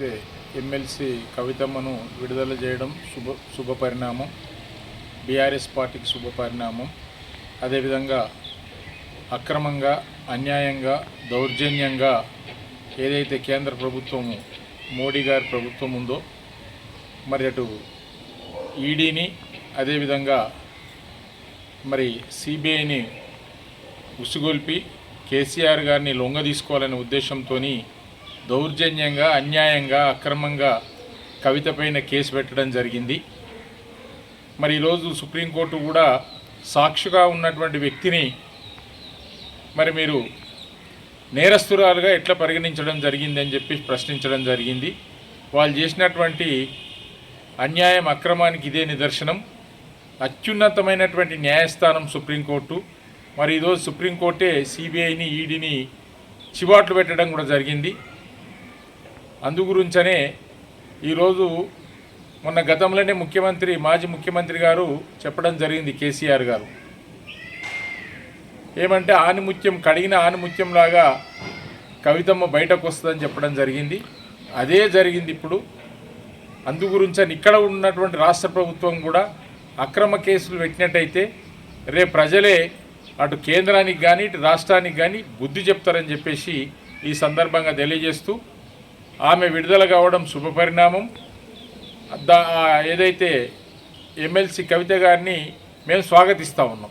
ఏదైతే ఎమ్మెల్సీ కవితమ్మను విడుదల చేయడం శుభ శుభ పరిణామం బీఆర్ఎస్ పార్టీకి శుభ పరిణామం అదేవిధంగా అక్రమంగా అన్యాయంగా దౌర్జన్యంగా ఏదైతే కేంద్ర ప్రభుత్వము మోడీ గారి ప్రభుత్వం ఉందో మరి అటు ఈడీని అదేవిధంగా మరి సిబిఐని ఉసుగొల్పి కేసీఆర్ గారిని లొంగ తీసుకోవాలనే ఉద్దేశంతో దౌర్జన్యంగా అన్యాయంగా అక్రమంగా కవిత పైన కేసు పెట్టడం జరిగింది. మరి ఈరోజు సుప్రీంకోర్టు కూడా సాక్షిగా ఉన్నటువంటి వ్యక్తిని మరి మీరు నేరస్తురాలుగా ఎట్లా పరిగణించడం జరిగింది అని చెప్పి ప్రశ్నించడం జరిగింది. వాళ్ళు చేసినటువంటి అన్యాయం అక్రమానికి ఇదే నిదర్శనం. అత్యున్నతమైనటువంటి న్యాయస్థానం సుప్రీంకోర్టు. మరి ఈరోజు సుప్రీంకోర్టే సిబిఐని ఈడీని చివాట్లు పెట్టడం కూడా జరిగింది. అందుగురించనే ఈరోజు మొన్న గతంలోనే ముఖ్యమంత్రి మాజీ ముఖ్యమంత్రి గారు చెప్పడం జరిగింది కేసీఆర్ గారు. ఏమంటే ఆనిముత్యం కడిగిన ఆనిముత్యంలాగా కవితమ్మ బయటకు వస్తుందని చెప్పడం జరిగింది. అదే జరిగింది ఇప్పుడు. అందు గురించని ఇక్కడ ఉన్నటువంటి రాష్ట్ర ప్రభుత్వం కూడా అక్రమ కేసులు పెట్టినట్టయితే రేపు ప్రజలే అటు కేంద్రానికి కానీ ఇటు రాష్ట్రానికి కానీ బుద్ధి చెప్తారని చెప్పేసి ఈ సందర్భంగా తెలియజేస్తూ ఆమె విడుదల కావడం శుభపరిణామం. దా ఏదైతే ఎమ్మెల్సీ కవిత గారిని మేము స్వాగతిస్తూ ఉన్నాం.